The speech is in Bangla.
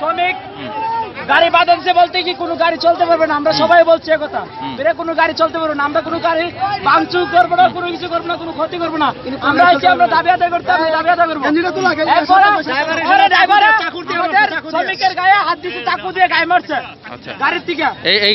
শ্রমিক গাড়ি বাঁধাচ্ছে বলতে কি কোনো গাড়ি চলতে পারবে না আমরা সবাই বলছি একথা বেড়ে কোনো গাড়ি চলতে পারবে না আমরা কোনো গাড়ি ভাঙচুর করব না কোনো কিছু করব না কোনো ক্ষতি করব না আমরা এসে আমরা দাবি আদায় করতে আমরা দাবি আদায় করব শ্রমিকের গায়ে হাত দিতে চাকু দিয়ে গায়ে মারছে গাড়ির থেকে এই এই